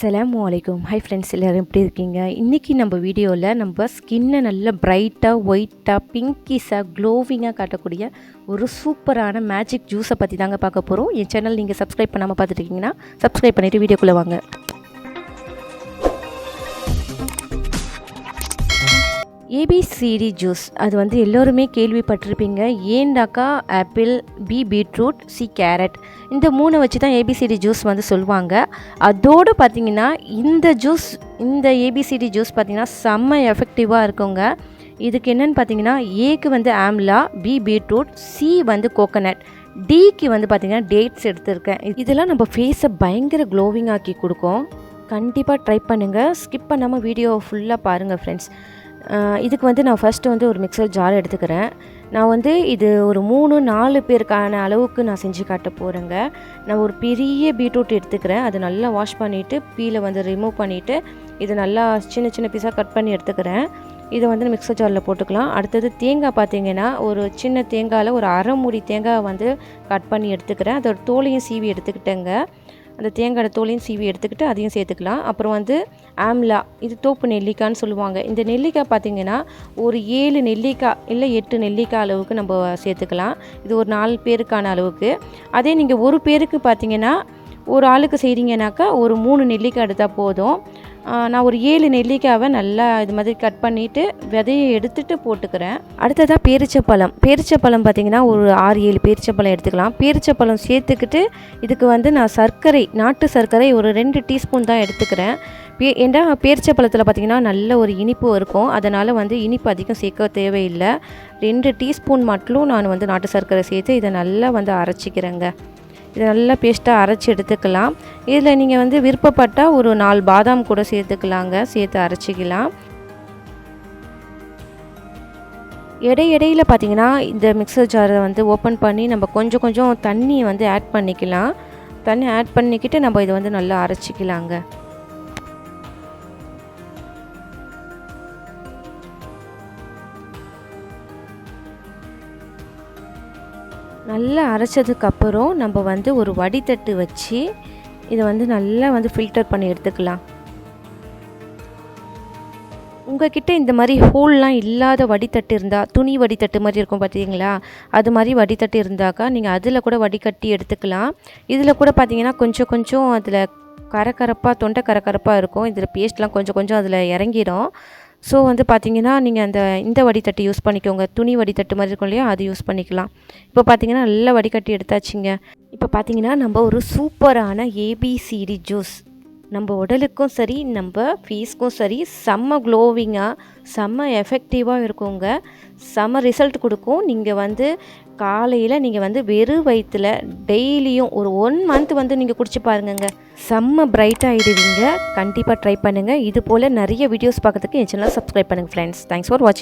அஸ்லாம் வலைக்கும் hi friends எல்லோரும் எப்படி இருக்கீங்க? இன்றைக்கி நம்ம வீடியோவில் நம்ம ஸ்கின்னை நல்லா பிரைட்டாக ஒயிட்டாக பிங்கிஸாக க்ளோவிங்காக காட்டக்கூடிய ஒரு சூப்பரான மேஜிக் ஜூஸை பற்றி தாங்க பார்க்க போகிறோம் என் சேனல் நீங்கள் சப்ஸ்கிரைப் பண்ணாமல் பார்த்துட்டு இருக்கீங்கன்னா சப்ஸ்கிரைப் பண்ணிவிட்டு வீடியோக்குள்ளே வாங்க. ஏபிசிடி ஜூஸ் அது வந்து எல்லோருமே கேள்விப்பட்டிருப்பீங்க. ஏண்டாக்கா apple B beetroot C carrot இந்த மூணை வச்சு தான் ஏபிசிடி ஜூஸ் வந்து சொல்லுவாங்க. அதோடு பார்த்தீங்கன்னா இந்த ஜூஸ் இந்த ஏபிசிடி ஜூஸ் பார்த்திங்கன்னா செம்ம எஃபெக்டிவாக இருக்குங்க. இதுக்கு என்னென்னு பார்த்தீங்கன்னா ஏக்கு வந்து ஆம்லா பி பீட்ரூட் சி வந்து கோகனட் டிக்கு வந்து பார்த்திங்கன்னா டேட்ஸ் எடுத்திருக்கேன். இதெல்லாம் நம்ம ஃபேஸை பயங்கர க்ளோவிங் ஆக்கி கொடுக்கும். கண்டிப்பாக ட்ரை பண்ணுங்கள் ஸ்கிப் பண்ணாமல் வீடியோ ஃபுல்லாக பாருங்கள் ஃப்ரெண்ட்ஸ் இதுக்கு வந்து நான் ஃபஸ்ட்டு வந்து ஒரு மிக்சர் ஜார் எடுத்துக்கிறேன். நான் வந்து இது ஒரு மூணு நாலு பேருக்கான அளவுக்கு நான் செஞ்சு காட்ட போகிறேங்க நான் ஒரு பெரிய பீட்ரூட் எடுத்துக்கிறேன். அதை நல்லா வாஷ் பண்ணிவிட்டு பீலை வந்து ரிமூவ் பண்ணிவிட்டு இதை நல்லா சின்ன சின்ன பீஸாக கட் பண்ணி எடுத்துக்கிறேன். இதை வந்து மிக்சர் ஜாரில் போட்டுக்கலாம். அடுத்தது தேங்காய் பார்த்தீங்கன்னா ஒரு சின்ன தேங்காயில் ஒரு அரை மூடி தேங்காய் வந்து கட் பண்ணி எடுத்துக்கிறேன். அதோட தோலையும் சீவி எடுத்துக்கிட்டேங்க. அந்த தேங்காய் தோலையும் சீவி எடுத்துக்கிட்டு அதையும் சேர்த்துக்கலாம். அப்புறம் வந்து ஆம்லா இது தோப்பு நெல்லிக்காய்னு சொல்லுவாங்க. இந்த நெல்லிக்காய் பார்த்திங்கன்னா ஒரு ஏழு நெல்லிக்காய் இல்லை எட்டு நெல்லிக்காய் அளவுக்கு நம்ம சேர்த்துக்கலாம். இது ஒரு நாலு பேருக்கான அளவுக்கு. அதே நீங்கள் ஒரு பேருக்கு பார்த்திங்கன்னா ஒரு ஆளுக்கு செய்கிறீங்கனாக்கா ஒரு மூணு நெல்லிக்காய் எடுத்தால் போதும். நான் ஒரு ஏழு நெல்லிக்காவை நல்லா இது மாதிரி கட் பண்ணிவிட்டு விதையை எடுத்துகிட்டு போட்டுக்கிறேன். அடுத்ததாக பேரிச்சப்பழம். பேரிச்சப்பழம் பார்த்திங்கன்னா ஒரு ஆறு ஏழு பேரிச்சப்பழம் எடுத்துக்கலாம். பேரிச்சப்பழம் சேர்த்துக்கிட்டு இதுக்கு வந்து நான் சர்க்கரை நாட்டு சர்க்கரை ஒரு ரெண்டு டீஸ்பூன் தான் எடுத்துக்கிறேன். பே ஏன்னா பேரிச்சப்பழத்தில் பார்த்திங்கன்னா நல்ல ஒரு இனிப்பு இருக்கும். அதனால் வந்து இனிப்பு அதிகம் சேர்க்க தேவையில்லை. ரெண்டு டீஸ்பூன் மட்டும் நான் வந்து நாட்டு சர்க்கரை சேர்த்து இதை நல்லா வந்து அரைச்சிக்கிறேங்க. இதை நல்லா பேஸ்ட்டாக அரைச்சி எடுத்துக்கலாம். இதில் நீங்கள் வந்து விருப்பப்பட்டால் ஒரு நாலு பாதாம் கூட சேர்த்துக்கலாங்க. சேர்த்து அரைச்சிக்கலாம். இடை இடையில் பார்த்தீங்கன்னா இந்த மிக்சர் ஜாரை வந்து ஓப்பன் பண்ணி நம்ம கொஞ்சம் கொஞ்சம் தண்ணி வந்து ஆட் பண்ணிக்கலாம். தண்ணி ஆட் பண்ணிக்கிட்டு நம்ம இதை வந்து நல்லா அரைச்சிக்கலாங்க. நல்லா அரைச்சதுக்கப்புறம் நம்ம வந்து ஒரு வடித்தட்டு வச்சு இதை வந்து நல்லா வந்து ஃபில்டர் பண்ணி எடுத்துக்கலாம். உங்ககிட்ட இந்த மாதிரி ஹோல்லாம் இல்லாத வடித்தட்டு இருந்தால் துணி வடித்தட்டு மாதிரி இருக்கும் பார்த்தீங்களா அது மாதிரி வடித்தட்டு இருந்தாக்கா நீங்கள் அதில் கூட வடிகட்டி எடுத்துக்கலாம். இதில் கூட பார்த்தீங்கன்னா கொஞ்சம் கொஞ்சம் அதில் கரக்கரப்பாக தொண்டை கரக்கரப்பாக இருக்கும். இதில் பேஸ்ட்லாம் கொஞ்சம் கொஞ்சம் அதில் இறங்கிடும் ஸோ வந்து பார்த்தீங்கன்னா நீங்கள் அந்த இந்த வடித்தட்டு யூஸ் பண்ணிக்கோங்க. துணி வடித்தட்டு மாதிரி இருக்கும் இல்லையா? அது யூஸ் பண்ணிக்கலாம். இப்போ பார்த்தீங்கன்னா நல்லா வடிகட்டி எடுத்தாச்சுங்க. இப்போ பார்த்தீங்கன்னா நம்ம ஒரு சூப்பரான ஏபிசிடி ஜூஸ் நம்ம உடலுக்கும் சரி நம்ம ஃபீஸ்க்கும் சரி செம்ம க்ளோவிங்காக செம்ம எஃபெக்டிவாக இருக்குங்க. செம்ம ரிசல்ட் கொடுக்கும். நீங்கள் வந்து காலையில் நீங்கள் வந்து வெறும் வயிற்றில் டெய்லியும் ஒரு ஒன் மந்த் வந்து நீங்கள் குடிச்சு பாருங்கங்க. செம்ம பிரைட் ஆகிடுவீங்க கண்டிப்பாக ட்ரை பண்ணுங்கள் இது போல் நிறைய வீடியோஸ் பார்க்கறதுக்கு என் சேனல் சப்ஸ்கிரைப் பண்ணுங்கள் ஃப்ரெண்ட்ஸ் தேங்க்ஸ் ஃபார் வாட்சிங்